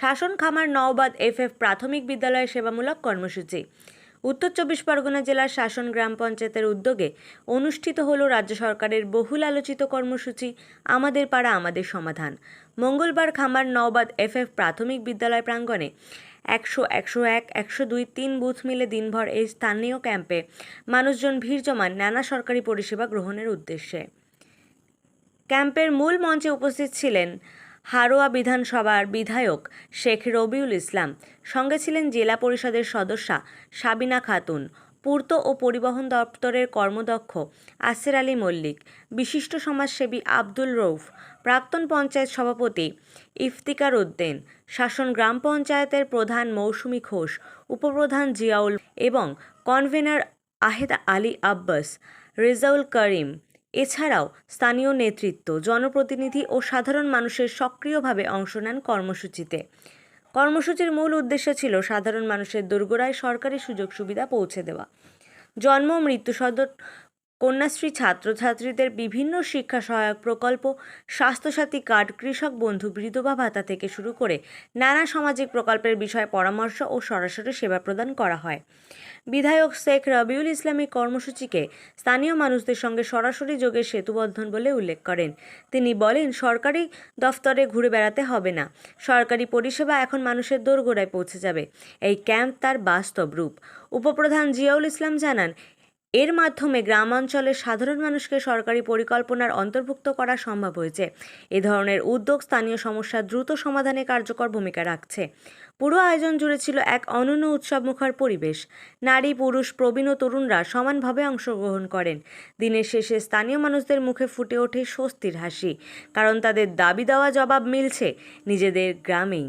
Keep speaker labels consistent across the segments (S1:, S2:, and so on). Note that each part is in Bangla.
S1: শাসন খামার নওবাদ এফ এফ প্রাথমিক বিদ্যালয়ের সেবামূলক কর্মসূচি। উত্তর চব্বিশ পরগনা জেলার শাসন গ্রাম পঞ্চায়েতের উদ্যোগে অনুষ্ঠিত হলো রাজ্য সরকারের বহুল আলোচিত কর্মসূচি, আমাদের পাড়া, আমাদের সমাধান। মঙ্গলবার খামার নওবাদ এফ এফ প্রাথমিক বিদ্যালয় প্রাঙ্গণে একশো একশো এক, একশো দুই, তিন বুথ মিলে দিনভর এই স্থানীয় ক্যাম্পে মানুষজন ভিড় জমান নানা সরকারি পরিষেবা গ্রহণের উদ্দেশ্যে। ক্যাম্পের মূল মঞ্চে উপস্থিত ছিলেন হারোয়া বিধানসভার বিধায়ক শেখ রবিউল ইসলাম, সঙ্গে ছিলেন জেলা পরিষদের সদস্যা সাবিনা খাতুন, পূর্ত ও পরিবহন দপ্তরের কর্মদক্ষ আসের আলী মল্লিক, বিশিষ্ট সমাজসেবী আব্দুল রৌফ প্রাক্তন পঞ্চায়েত সভাপতি ইফতিকার উদ্দিন, শাসন গ্রাম পঞ্চায়েতের প্রধান মৌসুমী ঘোষ, উপপ্রধান জিয়াউল এবং কনভেনার আহেদ আলী আব্বাস, রেজাউল করিম। এছাড়াও স্থানীয় নেতৃত্ব, জনপ্রতিনিধি ও সাধারণ মানুষের সক্রিয়ভাবে অংশ নেন কর্মসূচিতে। কর্মসূচির মূল উদ্দেশ্য ছিল সাধারণ মানুষের দোরগোড়ায় সরকারি সুযোগ সুবিধা পৌঁছে দেওয়া। জন্ম মৃত্যু সদর কন্যাশ্রী ছাত্রছাত্রীদের বিভিন্ন শিক্ষা সহায়ক প্রকল্প, স্বাস্থ্যসাথী কার্ড, কৃষক বন্ধু বিধবা ভাতা থেকে শুরু করে নানা সামাজিক প্রকল্পের বিষয়ে পরামর্শ ও সরাসরি সেবা প্রদান করা হয়। বিধায়ক শেখ রবিউল ইসলামী কর্মসূচিকে স্থানীয় মানুষদের সঙ্গে সরাসরি যোগের সেতুবন্ধন বলে উল্লেখ করেন। তিনি বলেন, সরকারি দফতরে ঘুরে বেড়াতে হবে না। সরকারি পরিষেবা এখন মানুষের দোরগোড়ায় পৌঁছে যাবে। এই ক্যাম্প তার বাস্তব রূপ। উপপ্রধান জিয়াউল ইসলাম জানান এর মাধ্যমে গ্রামাঞ্চলের সাধারণ মানুষকে সরকারি পরিকল্পনার অন্তর্ভুক্ত করা সম্ভব হয়েছে। এ ধরনের উদ্যোগ স্থানীয় সমস্যা দ্রুত সমাধানে কার্যকর ভূমিকা রাখছে। পুরো আয়োজন জুড়ে ছিল এক অনন্য উৎসবমুখর পরিবেশ। নারী, পুরুষ, প্রবীণ ও তরুণরা সমানভাবে অংশগ্রহণ করেন। দিনের শেষে স্থানীয় মানুষদের মুখে ফুটে ওঠে স্বস্তির হাসি। কারণ তাদের দাবি দেওয়া জবাব মিলছে নিজেদের গ্রামেই।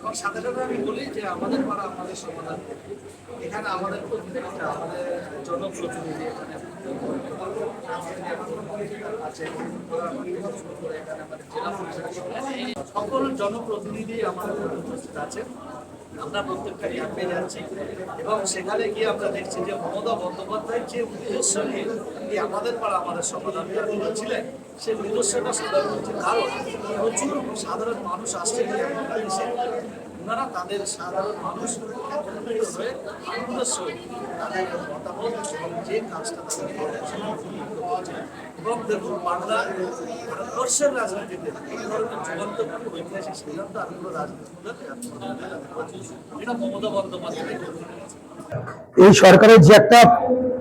S2: এবং সাথে সাথে আমি বলি যে আমাদের পাড়া আমাদের সমাধান। এখানে আমাদের প্রতিনিধিটা আমাদের জনপ্রতিনিধি এখানে সকল জনপ্রতিনিধি আমাদের উপস্থিত আছেন আমরা প্রত্যেকটা ক্যাম্পে যাচ্ছি। এবং সেখানে গিয়ে আমরা দেখছি যে মমতা বন্দ্যোপাধ্যায় যে উদ্দেশ্য আমাদের পাড়া আমাদের সমাধান করেছিলেন সেই উদ্দেশ্যটা সাধারণ হচ্ছে কারণ প্রচুর সাধারণ মানুষ আসছে দেশে। ওনারা তাদের সাধারণ মানুষ আনন্দের সহিত তাদের মতামত যে কাজটা তাদের এই
S3: সরকারের যে একটা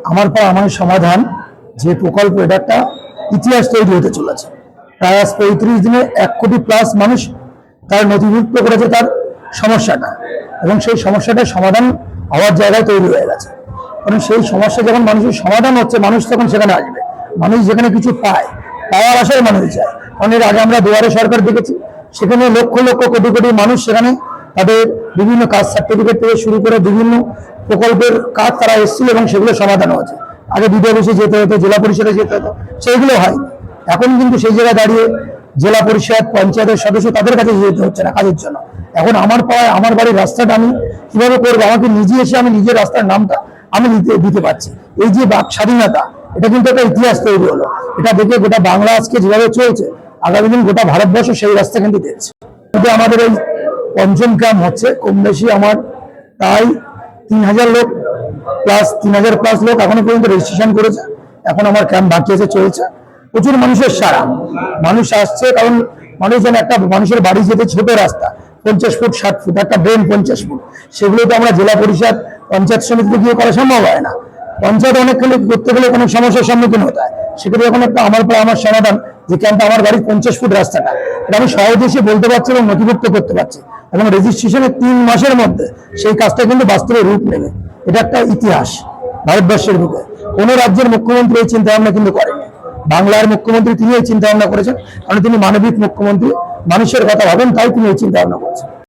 S3: আমার পর আমার সমাধান, যে প্রকল্প, এটা একটা ইতিহাস তৈরি হতে চলেছে। প্রায় আজ পঁয়ত্রিশ দিনে এক কোটি প্লাস মানুষ তার নথিভুক্ত করেছে তার সমস্যাটা। এবং সেই সমস্যাটার সমাধান হওয়ার জায়গায় তৈরি হয়ে গেছে। কারণ সেই সমস্যা যখন মানুষের সমাধান হচ্ছে, মানুষ তখন সেখানে আসবে। মানুষ যেখানে কিছু পায়, পাওয়ার আশায় মানুষ যায়। অনেক আগে আমরা দুয়ারে সরকার দেখেছি, সেখানে লক্ষ লক্ষ কোটি কোটি মানুষ সেখানে তাদের বিভিন্ন কাজ সার্টিফিকেট থেকে শুরু করে বিভিন্ন প্রকল্পের কাজ তারা এসেছিল এবং সেগুলো সমাধান হয়েছে। আগে বিডিও অফিসে যেতে হতো, জেলা পরিষদে যেতে হতো, সেইগুলো হয় এখন কিন্তু সেই জায়গায় দাঁড়িয়ে জেলা পরিষদ, পঞ্চায়েতের সদস্য তাদের কাছে যেতে হচ্ছে না কাজের জন্য। এখন আমার পাড়ায় আমার বাড়ির রাস্তাটা আমি কীভাবে করব? আমাকে নিজে এসে আমি নিজের রাস্তার নামটা আমি দিতে পারছি। এই যে বাক স্বাধীনতা এটা কিন্তু একটা ইতিহাস তৈরি হলো। এটা দেখে গোটা বাংলা আজকে যেভাবে চলছে, আগামী দিন গোটা ভারতবর্ষ সেই রাস্তা কিন্তু দেখছে। আমাদের এই পঞ্চম ক্যাম্প হচ্ছে, কম বেশি আমার প্রায় তিন হাজার লোক প্লাস তিন হাজার প্লাস লোক এখনও পর্যন্ত রেজিস্ট্রেশন করেছে। এখন আমার ক্যাম্প বাকি আছে, চলছে। প্রচুর মানুষের সারা। মানুষ আসছে কারণ মানুষ যেন একটা, মানুষের বাড়ি যেতে ছোট রাস্তা। পঞ্চাশ ফুট, ষাট ফুট, একটা ড্রেন পঞ্চাশ ফুট। সেগুলো তো আমরা জেলা পরিষদ, পঞ্চায়েত সমিতিতে গিয়ে করা সম্ভব হয় না। পঞ্চায়েত অনেক অনেকখানি করতে গেলে কোনো সমস্যার সম্মুখীন হতে হয়। সেক্ষেত্রে যখন একটা আমার পর আমার সমাধান যে ক্যাম্পটা আমার বাড়ির পঞ্চাশ ফুট রাস্তাটা। এটা আমি সহজে এসে বলতে পারছি এবং নথিভুক্ত করতে পারছি। এবং রেজিস্ট্রেশনের তিন মাসের মধ্যে সেই কাজটা কিন্তু বাস্তবে রূপ নেবে। এটা একটা ইতিহাস ভারতবর্ষের বুকে। কোনো রাজ্যের মুখ্যমন্ত্রী এই চিন্তা ভাবনা কিন্তু করেনি। বাংলার মুখ্যমন্ত্রী তিনি এই চিন্তা ভাবনা করেছেন। কারণ তিনি মানবিক মুখ্যমন্ত্রী। মানুষের কথা ভাবেন, তাই তিনি এই চিন্তা ভাবনা করেছেন।